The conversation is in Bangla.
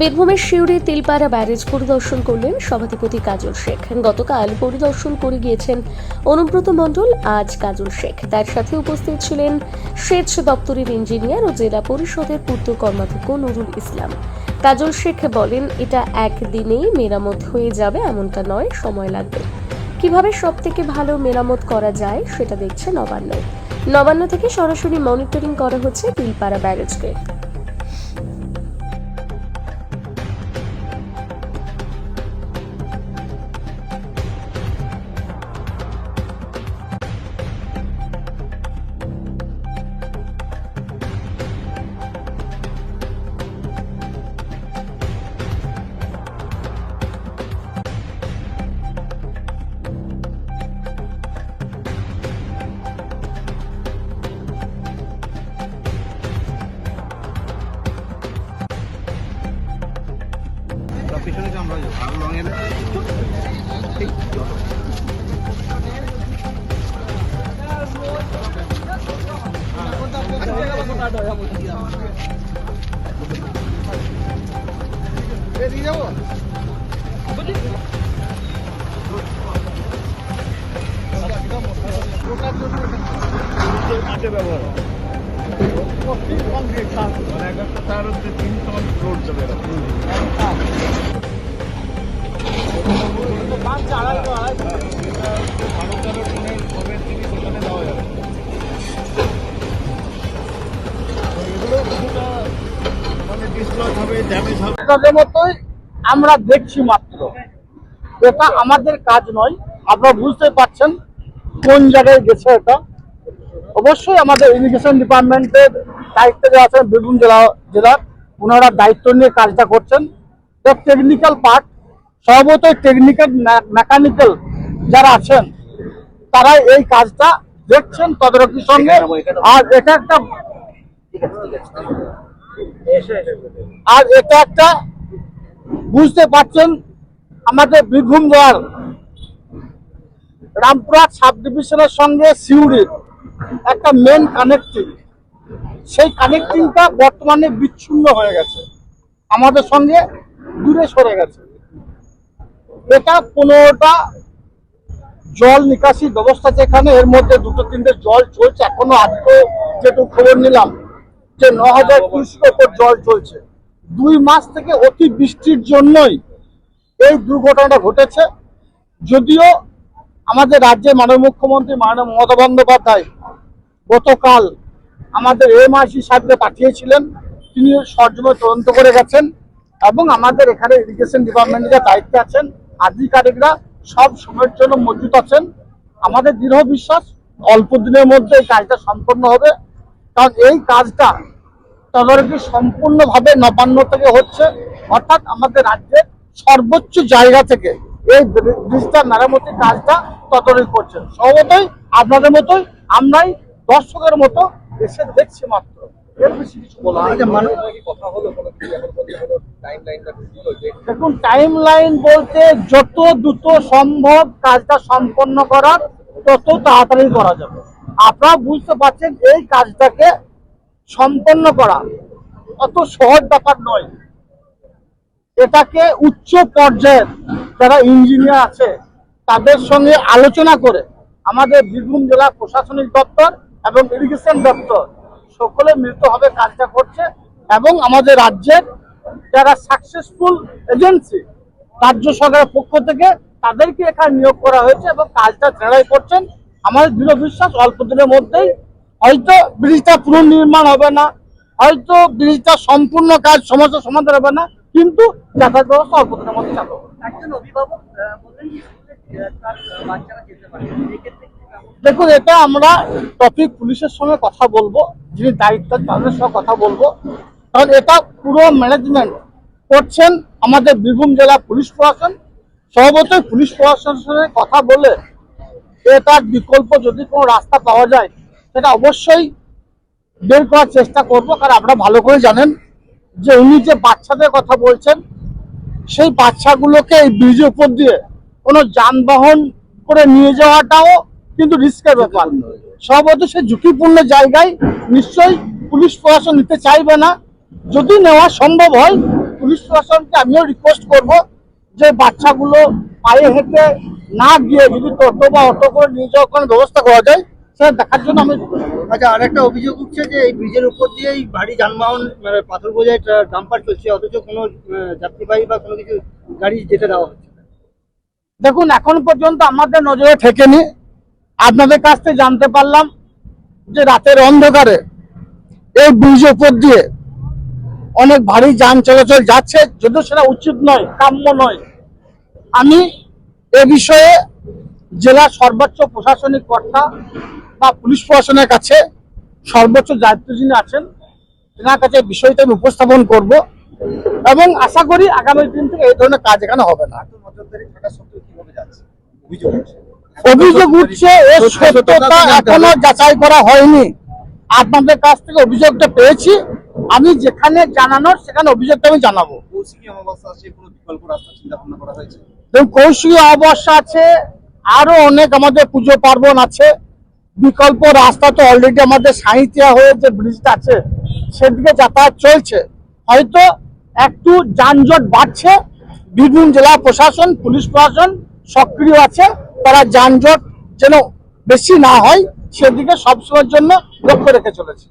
বীরভূমের শিউরি তিলপাড়া ব্যারেজ পরিদর্শন করলেন সভাধিপতি কাজল শেখ। গতকাল পরিদর্শন করে গিয়েছেন অনুব্রত মণ্ডল, আজ কাজল শেখ। তার সাথে উপস্থিত ছিলেন সেচ দপ্তরের ইঞ্জিনিয়ার ও জেলা পরিষদের পূর্ত কর্মাধ্যক্ষ নুরুল ইসলাম। কাজল শেখ বলেন, এটা একদিনেই মেরামত হয়ে যাবে, এমনটা নয়, সময় লাগবে। কীভাবে সব থেকে ভালো মেরামত করা যায়, সেটা দেখছে নবান্ন। নবান্ন থেকে সরাসরি মনিটরিং করা হচ্ছে তিলপাড়া ব্যারেজকে। পিছনে যে আমরা আরও লং এলে ঠিক। এদিকে যাব ব্যবহার মতোই আমরা দেখছি মাত্র। এটা আমাদের কাজ নয়, আপনারা বুঝতে পারছেন কোন জায়গায় গেছে এটা। অবশ্যই আমাদের ইরিগেশন ডিপার্টমেন্টের দায়িত্বে যারা আছেন বীরভূম জেলা জেলার ওনারা দায়িত্ব নিয়ে কাজটা করছেন। টেকনিক্যাল পার্ট সর্বতই টেকনিক্যাল মেকানিক্যাল যারা আছেন তারা এই কাজটা দেখছেন তদারকির সঙ্গে। আর এটা একটা আর এটা একটা বুঝতে পারছেন আমাদের বীরভূম জেলার রামপুরহাট সাব ডিভিশনের সঙ্গে সিউড়ির একটা মেন কানেক্টিং সেই কানেক্টিংটা বর্তমানে বিচ্ছিন্ন হয়ে গেছে। আমাদের সঙ্গে দূরে সরে গেছে। এটা পনেরোটা জল নিকাশি ব্যবস্থা যেখানে, এর মধ্যে দুটো তিনটে জল চলছে। এখনও আজকে যেটুকু খবর নিলাম, যে ন হাজার কুড়িশো ওপর জল চলছে। দুই মাস থেকে অতি বৃষ্টির জন্যই এই দুর্ঘটনাটা ঘটেছে। যদিও আমাদের রাজ্যের মাননীয় মুখ্যমন্ত্রী মাননীয় মমতা বন্দ্যোপাধ্যায় গতকাল আমাদের এমআইসি সাহেবকে পাঠিয়েছিলেন। তিনি সরজমে তদন্ত করে গেছেন এবং আমাদের এখানে ইরিগেশন ডিপার্টমেন্টের দায়িত্বে আছেন, আধিকারিকরা সব সময়ের জন্য মজুত আছেন। আমাদের দৃঢ় বিশ্বাস, অল্প দিনের মধ্যে এই কাজটা সম্পন্ন হবে। কারণ এই কাজটা তদারকি সম্পূর্ণভাবে নবান্ন থেকে হচ্ছে। অর্থাৎ আমাদের রাজ্যের সর্বোচ্চ জায়গা থেকে এই ব্রিজটা মেরামতির কাজটা তদারকি করছে। সর্বতই আপনাদের মতোই আমরাই দর্শকের মতো এসে দেখছে মাত্র। এর বেশি কিছু বলা দেখুন টাইম লাইন বলতে যত দ্রুত সম্ভব কাজটা সম্পন্ন করার তত তাড়াতাড়ি করা যাবে। আপনারা বুঝতে পারছেন এই কাজটাকে সম্পন্ন করা অত সহজ ব্যাপার নয়। এটাকে উচ্চ পর্যায়ের যারা ইঞ্জিনিয়ার আছে তাদের সঙ্গে আলোচনা করে আমাদের বীরভূম জেলা প্রশাসনিক দপ্তর এবং ইরিগেশন দপ্তর। সকলে মিলিতভাবে কাজটা করছে এবং আমাদের রাজ্যের যারা সাকসেসফুল এজেন্সি রাজ্য সরকারের পক্ষ থেকে তাদেরকে এখানে নিয়োগ করা হয়েছে এবং কাজটা ছেড়াই করছেন। আমাদের দৃঢ় বিশ্বাস, অল্প দিনের মধ্যেই হয়তো ব্রিজটা পুনর্নির্মাণ হবে না, হয়তো ব্রিজটা সম্পূর্ণ কাজ সমস্যার সমাধান হবে না, কিন্তু যাতায়াত ব্যবস্থা অল্প দিনের মধ্যে চালু একজন অভিভাবক বললেন তার বাচ্চারা যেতে পারে? দেখুন, এটা আমরা টপিক পুলিশের সঙ্গে কথা বলব, যিনি দায়িত্ব তাদের সঙ্গে কথা বলব। কারণ এটা পুরো ম্যানেজমেন্ট করছেন আমাদের বীরভূম জেলা পুলিশ প্রশাসন। সর্বতই পুলিশ প্রশাসনের সঙ্গে কথা বলে এটার বিকল্প যদি কোনো রাস্তা পাওয়া যায়, সেটা অবশ্যই বের করার চেষ্টা করব। কারণ আপনারা ভালো করে জানেন যে উনি যে বাচ্চাদের কথা বলছেন, সেই বাচ্চাগুলোকে এই ব্রিজের উপর দিয়ে কোনো যানবাহন করে নিয়ে যাওয়াটাও কিন্তু রিস্কের ব্যাপার। সর্বত সে ঝুঁকিপূর্ণ জায়গায় নিশ্চয়ই পুলিশ প্রশাসন নিতে চাইবে না। যদি নেওয়া সম্ভব হয় পুলিশ প্রশাসনকে আমিও রিকোয়েস্ট করব যে বাচ্চাগুলো পায়ে হেঁটে না গিয়ে যদি টোটো বা অটো করে নিয়ে যাওয়ার কোনো ব্যবস্থা করা যায় সেটা দেখার জন্য আমি আচ্ছা আরেকটা অভিযোগ উঠছে যে এই ব্রিজের উপর দিয়েই ভারী যানবাহন মানে পাথর বোঝাই ডাম্পার চলছে অথচ কোনো যাত্রীবাহী বা কোনো কিছু গাড়ি যেতে দেওয়া হচ্ছে না। দেখুন এখন পর্যন্ত আমাদের নজরে ঠেকেনি আপনাদের কাছ থেকে জানতে পারলাম যে রাতের অন্ধকারে এই ব্রিজের উপর দিয়ে অনেক ভারী যান চলাচল যাচ্ছে, যদিও সেটা উচিত নয়, কাম্য নয়। আমি এ বিষয়ে জেলা সর্বোচ্চ প্রশাসনিক কর্তা বা পুলিশ প্রশাসনের কাছে সর্বোচ্চ দায়িত্ব যিনি আছেন, তেনার কাছে বিষয়টা আমি উপস্থাপন করব এবং আশা করি আগামী দিন থেকে এই ধরনের কাজ এখানে হবে না। অভিযোগ উঠছে এর সত্যতা এখনও যাচাই করা হয়নি। আপনাদের কাছ থেকে অভিযোগটা পেয়েছি। আমি যেখানে জানানোর সেখানে অভিযোগটা আমি জানাব। কৌশিকী অমাবস্যা আছে আরও অনেক আমাদের পুজো পার্বণ আছে। বিকল্প রাস্তা তো অলরেডি আমাদের সাঁইতিয়া হয়ে যে ব্রিজটা আছে সেদিকে যাতায়াত চলছে। হয়তো একটু যানজট বাড়ছে। বীরভূম জেলা প্রশাসন পুলিশ প্রশাসন সক্রিয় আছে। তারা যানজট যেন বেশি না হয় সেদিকে সবসময়ের জন্য লক্ষ্য রেখে চলেছে।